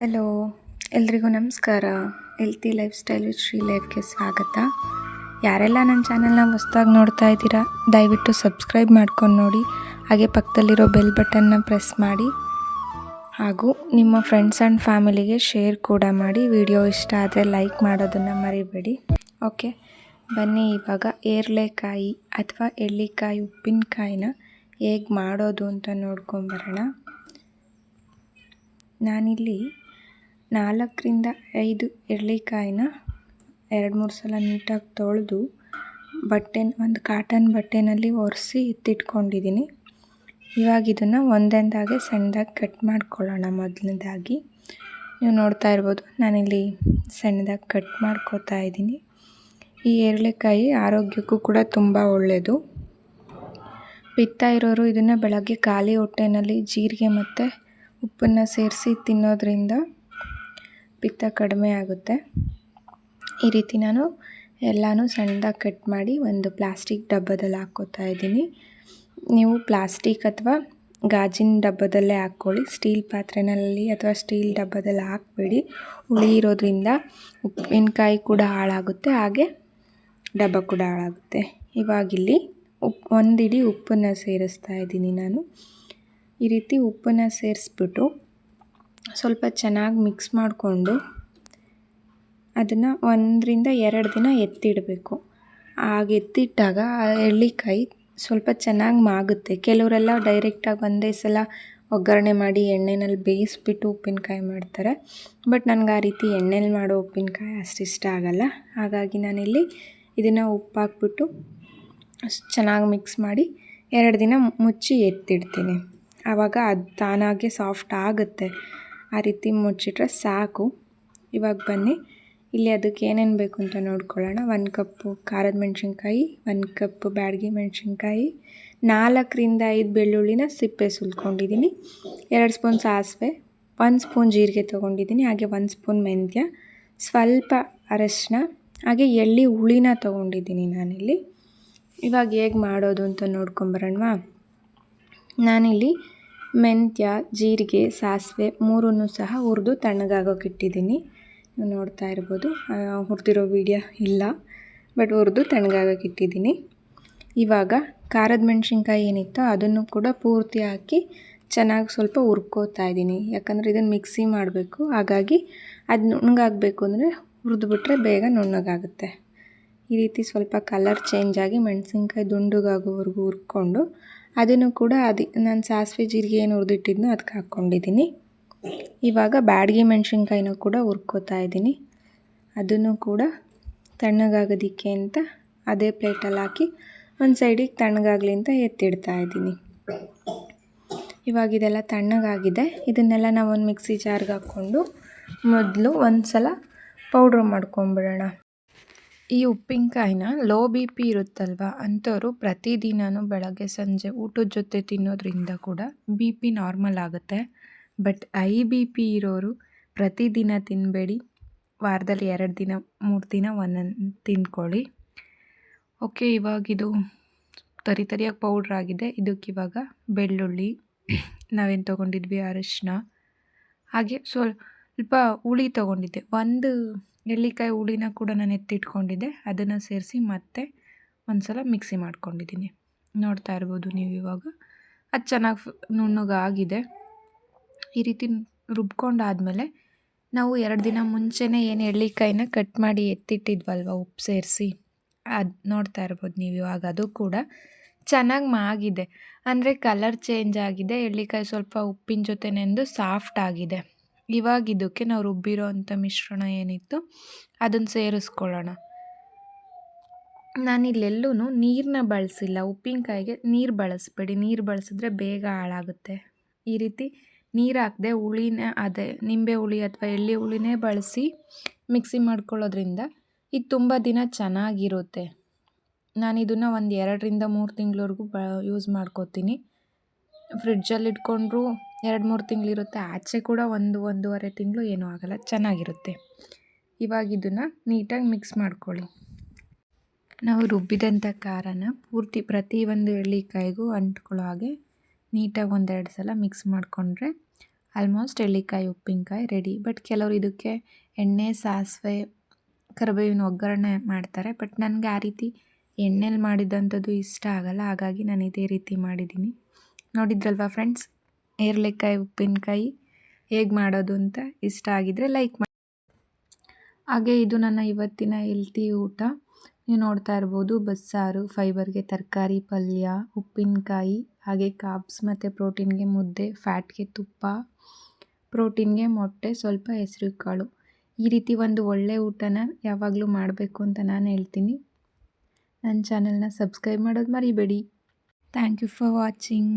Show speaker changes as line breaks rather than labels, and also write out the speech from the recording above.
Hello, ಎಲ್ರಿಗೂ ನಮಸ್ಕಾರ. Healthy lifestyle with Shri ಲೈಫ್ಗೆ ಸ್ವಾಗತ. ಯಾರೆಲ್ಲ ನನ್ನ ಚಾನಲ್ನ ಹೊಸ್ದಾಗಿ ನೋಡ್ತಾ ಇದ್ದೀರಾ, ದಯವಿಟ್ಟು ಸಬ್ಸ್ಕ್ರೈಬ್ ಮಾಡ್ಕೊಂಡು ನೋಡಿ. ಹಾಗೆ ಪಕ್ಕದಲ್ಲಿರೋ ಬೆಲ್ ಬಟನ್ನ ಪ್ರೆಸ್ ಮಾಡಿ. ಹಾಗೂ ನಿಮ್ಮ ಫ್ರೆಂಡ್ಸ್ ಆ್ಯಂಡ್ ಫ್ಯಾಮಿಲಿಗೆ ಶೇರ್ ಕೂಡ ಮಾಡಿ. ವಿಡಿಯೋ ಇಷ್ಟ ಆದರೆ ಲೈಕ್ ಮಾಡೋದನ್ನು ಮರಿಬೇಡಿ. ಓಕೆ ಬನ್ನಿ ಇವಾಗ ಏರ್ಲೆಕಾಯಿ ಅಥವಾ ಎಳ್ಳಿಕಾಯಿ, ಉಪ್ಪಿನಕಾಯಿನ ಹೇಗೆ ಮಾಡೋದು ಅಂತ ನೋಡ್ಕೊಂಬರೋಣ ನಾನಿಲ್ಲಿ ನಾಲ್ಕರಿಂದ ಐದು ಎರಳಿಕಾಯಿನ ಎರಡು ಮೂರು ಸಲ ನೀಟಾಗಿ ತೊಳೆದು ಬಟ್ಟೆ ಒಂದು ಕಾಟನ್ ಬಟ್ಟೆನಲ್ಲಿ ಒರೆಸಿ ಎತ್ತಿಟ್ಕೊಂಡಿದ್ದೀನಿ ಇವಾಗ ಇದನ್ನು ಒಂದೊಂದಾಗೆ ಸಣ್ಣದಾಗಿ ಕಟ್ ಮಾಡ್ಕೊಳ್ಳೋಣ ಮೊದಲನೇದಾಗಿ. ನೀವು ನೋಡ್ತಾ ಇರ್ಬೋದು, ನಾನಿಲ್ಲಿ ಸಣ್ಣದಾಗಿ ಕಟ್ ಮಾಡ್ಕೋತಾ ಇದ್ದೀನಿ. ಈ ಎರಳೆಕಾಯಿ ಆರೋಗ್ಯಕ್ಕೂ ಕೂಡ ತುಂಬ ಒಳ್ಳೆಯದು ಪಿತ್ತ ಇರೋರು ಇದನ್ನು ಬೆಳಗ್ಗೆ ಖಾಲಿ ಹೊಟ್ಟೆನಲ್ಲಿ ಜೀರಿಗೆ ಮತ್ತು ಉಪ್ಪನ್ನು ಸೇರಿಸಿ ತಿನ್ನೋದ್ರಿಂದ ಪಿತ್ತ ಕಡಿಮೆ ಆಗುತ್ತೆ. ಈ ರೀತಿ ನಾನು ಎಲ್ಲನೂ ಸಣ್ಣದಾಗಿ ಕಟ್ ಮಾಡಿ ಒಂದು ಪ್ಲಾಸ್ಟಿಕ್ ಡಬ್ಬದಲ್ಲಿ ಹಾಕ್ಕೋತಾ ಇದ್ದೀನಿ. ನೀವು ಪ್ಲಾಸ್ಟಿಕ್ ಅಥವಾ ಗಾಜಿನ ಡಬ್ಬದಲ್ಲೇ ಹಾಕ್ಕೊಳ್ಳಿ. ಸ್ಟೀಲ್ ಪಾತ್ರೆನಲ್ಲಿ ಅಥವಾ ಸ್ಟೀಲ್ ಡಬ್ಬದಲ್ಲಿ ಹಾಕಬೇಡಿ. ಹುಳಿ ಇರೋದ್ರಿಂದ ಉಪ್ಪಿನಕಾಯಿ ಕೂಡ ಹಾಳಾಗುತ್ತೆ, ಹಾಗೆ ಡಬ್ಬ ಕೂಡ ಹಾಳಾಗುತ್ತೆ. ಇವಾಗಿಲ್ಲಿ ಉಪ್, ಒಂದಿಡಿ ಉಪ್ಪನ್ನು ಸೇರಿಸ್ತಾ ಇದ್ದೀನಿ ನಾನು. ಈ ರೀತಿ ಉಪ್ಪನ್ನು ಸೇರಿಸ್ಬಿಟ್ಟು ಸ್ವಲ್ಪ ಚೆನ್ನಾಗಿ ಮಿಕ್ಸ್ ಮಾಡಿಕೊಂಡು ಅದನ್ನು ಒಂದರಿಂದ ಎರಡು ದಿನ ಎತ್ತಿಡಬೇಕು. ಆಗ ಎತ್ತಿಟ್ಟಾಗ ಆ ಎಳ್ಳಿಕಾಯಿ ಸ್ವಲ್ಪ ಚೆನ್ನಾಗಿ ಮಾಗುತ್ತೆ. ಕೆಲವರೆಲ್ಲ ಡೈರೆಕ್ಟಾಗಿ ಒಂದೇ ಸಲ ಒಗ್ಗರಣೆ ಮಾಡಿ ಎಣ್ಣೆನಲ್ಲಿ ಬೇಯಿಸ್ಬಿಟ್ಟು ಉಪ್ಪಿನಕಾಯಿ ಮಾಡ್ತಾರೆ. ಬಟ್ ನನಗೆ ಆ ರೀತಿ ಎಣ್ಣೆಲಿ ಮಾಡೋ ಉಪ್ಪಿನಕಾಯಿ ಅಷ್ಟು ಇಷ್ಟ ಆಗಲ್ಲ. ಹಾಗಾಗಿ ನಾನಿಲ್ಲಿ ಇದನ್ನು ಉಪ್ಪು ಹಾಕ್ಬಿಟ್ಟು ಚೆನ್ನಾಗಿ ಮಿಕ್ಸ್ ಮಾಡಿ ಎರಡು ದಿನ ಮುಚ್ಚಿ ಎತ್ತಿಡ್ತೀನಿ. ಆವಾಗ ಅದು ತಾನಾಗೆ ಸಾಫ್ಟ್ ಆಗುತ್ತೆ. ಆ ರೀತಿ ಮುಚ್ಚಿಟ್ರೆ ಸಾಕು. ಇವಾಗ ಬನ್ನಿ. ಇಲ್ಲಿ ಅದಕ್ಕೆ ಏನೇನು ಬೇಕು ಅಂತ ನೋಡ್ಕೊಳ್ಳೋಣ. ಒಂದು ಕಪ್ಪು ಖಾರದ ಮೆಣಸಿನ್ಕಾಯಿ, ಒಂದು ಕಪ್ಪು ಬ್ಯಾಡಗಿ ಮೆಣಸಿನ್ಕಾಯಿ, ನಾಲ್ಕರಿಂದ ಐದು ಬೆಳ್ಳುಳ್ಳಿನ ಸಿಪ್ಪೆ ಸುಲ್ಕೊಂಡಿದ್ದೀನಿ. ಎರಡು ಸ್ಪೂನ್ ಸಾಸಿವೆ, ಒಂದು ಸ್ಪೂನ್ ಜೀರಿಗೆ ತೊಗೊಂಡಿದ್ದೀನಿ. ಹಾಗೆ ಒಂದು ಸ್ಪೂನ್ ಮೆಂತ್ಯ, ಸ್ವಲ್ಪ ಅರಶಿನ, ಹಾಗೆ ಎಳ್ಳಿ ಹುಳಿನ ತೊಗೊಂಡಿದ್ದೀನಿ ನಾನಿಲ್ಲಿ. ಇವಾಗ ಹೇಗೆ ಮಾಡೋದು ಅಂತ ನೋಡ್ಕೊಂಬರೋಣವಾ ನಾನಿಲ್ಲಿ ಮೆಂತ್ಯ, ಜೀರಿಗೆ, ಸಾಸಿವೆ ಮೂರನ್ನು ಸಹ ಹುರಿದು ತಣ್ಣಗಾಗೋಕೆ ಇಟ್ಟಿದ್ದೀನಿ ನೋಡ್ತಾ ಇರ್ಬೋದು. ಹುರಿದಿರೋ ವೀಡಿಯೋ ಇಲ್ಲ ಬಟ್ ಹುರಿದು ತಣ್ಣಗಾಗೋಕೆ ಇಟ್ಟಿದ್ದೀನಿ ಇವಾಗ ಖಾರದ ಮೆಣಸಿನ್ಕಾಯಿ ಏನಿತ್ತೋ ಅದನ್ನು ಕೂಡ ಪೂರ್ತಿ ಹಾಕಿ ಚೆನ್ನಾಗಿ ಸ್ವಲ್ಪ ಹುರ್ಕೋತಾ ಇದ್ದೀನಿ. ಯಾಕಂದರೆ ಇದನ್ನು ಮಿಕ್ಸಿ ಮಾಡಬೇಕು. ಹಾಗಾಗಿ ಅದು ನುಣ್ಣಗಾಗಬೇಕು ಅಂದರೆ ಹುರಿದ್ಬಿಟ್ರೆ ಬೇಗ ನುಣ್ಣಗಾಗುತ್ತೆ. ಈ ರೀತಿ ಸ್ವಲ್ಪ ಕಲರ್ ಚೇಂಜ್ ಆಗಿ ಮೆಣಸಿನ್ಕಾಯಿ ದುಂಡುಗಾಗೋವರೆಗೂ ಹುರ್ಕೊಂಡು ಅದನ್ನು ಕೂಡ ಅದು, ನಾನು ಸಾಸಿವೆ ಜೀರಿಗೆ ಏನು ಹುರಿದಿಟ್ಟಿದ್ನೋ ಅದಕ್ಕೆ ಹಾಕ್ಕೊಂಡಿದ್ದೀನಿ ಇವಾಗ ಬ್ಯಾಡಗಿ ಮೆಣಸಿನ್ಕಾಯಿನೂ ಕೂಡ ಹುರ್ಕೋತಾ ಇದ್ದೀನಿ ಅದನ್ನು ಕೂಡ ತಣ್ಣಗಾಗೋದಿಕ್ಕೆ ಅಂತ ಅದೇ ಪ್ಲೇಟಲ್ಲಿ ಹಾಕಿ ಒಂದು ಸೈಡಿಗೆ ತಣ್ಣಗಾಗಲಿ ಅಂತ ಎತ್ತಿಡ್ತಾ ಇದ್ದೀನಿ ಇವಾಗ ಇದೆಲ್ಲ ತಣ್ಣಗಾಗಿದೆ. ಇದನ್ನೆಲ್ಲ ನಾವು ಒಂದು ಮಿಕ್ಸಿ ಜಾರ್ಗೆ ಹಾಕ್ಕೊಂಡು ಮೊದಲು ಒಂದು ಸಲ ಪೌಡ್ರ್ ಮಾಡ್ಕೊಂಬಿಡೋಣ. ಈ ಉಪ್ಪಿನಕಾಯಿನ ಲೋ ಬಿ ಪಿ ಇರುತ್ತಲ್ವ? ಅಂಥವ್ರು ಪ್ರತಿದಿನವೂ ಬೆಳಗ್ಗೆ ಸಂಜೆ ಊಟದ ಜೊತೆ ತಿನ್ನೋದ್ರಿಂದ ಕೂಡ ಬಿ ಪಿ ನಾರ್ಮಲ್ ಆಗುತ್ತೆ. ಬಟ್ ಐ ಬಿ ಪಿ ಇರೋರು ಪ್ರತಿದಿನ ತಿನ್ನಬೇಡಿ ವಾರದಲ್ಲಿ ಎರಡು ದಿನ, ಮೂರು ದಿನ ಒಂದೊಂದು ತಿಂದ್ಕೊಳ್ಳಿ ಓಕೆ ಇವಾಗಿದು ತರಿ ತರಿಯಾಗಿ ಪೌಡ್ರ್ ಆಗಿದೆ. ಇದಕ್ಕಿವಾಗ ಬೆಳ್ಳುಳ್ಳಿ, ನಾವೇನು ತೊಗೊಂಡಿದ್ವಿ ಅರಿಶಿನ ಹಾಗೆ ಸ್ವಲ್ಪ ಹುಳಿ ತೊಗೊಂಡಿದ್ದೆ. ಒಂದು ನೆಲ್ಲಿಕಾಯಿ ಹುಳಿನ ಕೂಡ ನಾನು ಎತ್ತಿಟ್ಕೊಂಡಿದ್ದೆ. ಅದನ್ನು ಸೇರಿಸಿ ಮತ್ತೆ ಒಂದು ಸಲ ಮಿಕ್ಸಿ ಮಾಡ್ಕೊಂಡಿದ್ದೀನಿ. ನೋಡ್ತಾ ಇರ್ಬೋದು ನೀವು ಇವಾಗ. ಅದು ಚೆನ್ನಾಗಿ ನುಣ್ಣಗಾಗಿದೆ ಈ ರೀತಿ ರುಬ್ಕೊಂಡಾದಮೇಲೆ ನಾವು ಎರಡು ದಿನ ಮುಂಚೆನೇ ಏನು ಎಳ್ಳಿಕಾಯಿನ ಕಟ್ ಮಾಡಿ ಎತ್ತಿಟ್ಟಿದ್ವಲ್ವ ಉಪ್ಪು ಸೇರಿಸಿ? ಅದು ನೋಡ್ತಾ ಇರ್ಬೋದು ನೀವು ಇವಾಗ. ಅದು ಕೂಡ ಚೆನ್ನಾಗಿ ಮಾಗಿದೆ ಅಂದರೆ ಕಲರ್ ಚೇಂಜ್ ಆಗಿದೆ. ಎಳ್ಳಿಕಾಯಿ ಸ್ವಲ್ಪ ಉಪ್ಪಿನ ಜೊತೆ ನೆಂದು ಸಾಫ್ಟ್ ಆಗಿದೆ. ಇವಾಗ ಇದಕ್ಕೆ ನಾವು ರುಬ್ಬಿರೋ ಅಂಥ ಮಿಶ್ರಣ ಏನಿತ್ತು ಅದನ್ನು ಸೇರಿಸ್ಕೊಳ್ಳೋಣ. ನಾನಿಲ್ಲೆಲ್ಲೂ ನೀರನ್ನ ಬಳಸಿಲ್ಲ. ಉಪ್ಪಿನಕಾಯಿಗೆ ನೀರು ಬಳಸಬೇಡಿ. ನೀರು ಬಳಸಿದ್ರೆ ಬೇಗ ಹಾಳಾಗುತ್ತೆ. ಈ ರೀತಿ ನೀರು ಹಾಕದೆ ಹುಳಿನ, ಅದೇ ನಿಂಬೆ ಹುಳಿ ಅಥವಾ ಎಳ್ಳಿ ಹುಳಿನೇ ಬಳಸಿ ಮಿಕ್ಸಿ ಮಾಡ್ಕೊಳ್ಳೋದ್ರಿಂದ ಇದು ತುಂಬ ದಿನ ಚೆನ್ನಾಗಿರುತ್ತೆ. ನಾನು ಇದನ್ನು ಒಂದು ಎರಡರಿಂದ ಮೂರು ತಿಂಗಳವರೆಗೂ ಬ ಯೂಸ್ ಮಾಡ್ಕೋತೀನಿ. ಫ್ರಿಡ್ಜಲ್ಲಿ ಇಟ್ಕೊಂಡ್ರೂ ಎರಡು, ಮೂರು ತಿಂಗಳಿರುತ್ತೆ. ಆಚೆ ಕೂಡ ಒಂದು, ಒಂದೂವರೆ ತಿಂಗಳು ಏನೂ ಆಗೋಲ್ಲ. ಚೆನ್ನಾಗಿರುತ್ತೆ. ಇವಾಗ ಇದನ್ನು ನೀಟಾಗಿ ಮಿಕ್ಸ್ ಮಾಡ್ಕೊಳ್ಳಿ. ನಾವು ರುಬ್ಬಿದಂಥ ಖಾರನ ಪೂರ್ತಿ ಪ್ರತಿ ಒಂದು ಎಳ್ಳಿಕಾಯಿಗೂ ಅಂಟ್ಕೊಳ್ಳೋ ಹಾಗೆ ನೀಟಾಗಿ ಒಂದೆರಡು ಸಲ ಮಿಕ್ಸ್ ಮಾಡಿಕೊಂಡ್ರೆ ಆಲ್ಮೋಸ್ಟ್ ಎಳ್ಳಿಕಾಯಿ, ಉಪ್ಪಿನಕಾಯಿ ರೆಡಿ. ಬಟ್ ಕೆಲವರು ಇದಕ್ಕೆ ಎಣ್ಣೆ, ಸಾಸಿವೆ, ಕರಿಬೇವಿನ ಒಗ್ಗರಣೆ ಮಾಡ್ತಾರೆ. ಬಟ್ ನನಗೆ ಆ ರೀತಿ ಎಣ್ಣೆಲಿ ಮಾಡಿದಂಥದ್ದು ಇಷ್ಟ ಆಗಲ್ಲ. ಹಾಗಾಗಿ ನಾನು ಇದೇ ರೀತಿ ಮಾಡಿದ್ದೀನಿ. ನೋಡಿದ್ರಲ್ವಾ ಫ್ರೆಂಡ್ಸ್? ಏರ್ಲೆಕಾಯಿ, ಉಪ್ಪಿನಕಾಯಿ ಹೇಗೆ ಮಾಡೋದು ಅಂತ ಇಷ್ಟ ಆಗಿದ್ರೆ ಲೈಕ್ ಮಾಡಿ ಹಾಗೆ ಇದು ನನ್ನ ಇವತ್ತಿನ ಹೆಲ್ತಿ ಊಟ. ನೀವು ನೋಡ್ತಾ ಇರ್ಬೋದು, ಬಸ್ಸಾರು ಫೈಬರ್ಗೆ ತರಕಾರಿ, ಪಲ್ಯ, ಉಪ್ಪಿನಕಾಯಿ, ಹಾಗೆ ಕಾಬ್ಸ್ ಮತ್ತು ಪ್ರೋಟೀನ್ಗೆ ಮುದ್ದೆ ಫ್ಯಾಟ್ಗೆ ತುಪ್ಪ ಪ್ರೋಟೀನ್ಗೆ ಮೊಟ್ಟೆ, ಸ್ವಲ್ಪ ಹೆಸರು ಕಾಳು ಈ ರೀತಿ ಒಂದು ಒಳ್ಳೆ ಊಟನ ಯಾವಾಗಲೂ ಮಾಡಬೇಕು ಅಂತ ನಾನು ಹೇಳ್ತೀನಿ. ನನ್ನ ಚಾನಲ್ನ ಸಬ್ಸ್ಕ್ರೈಬ್ ಮಾಡೋದು ಮರಿಬೇಡಿ. Thank you for watching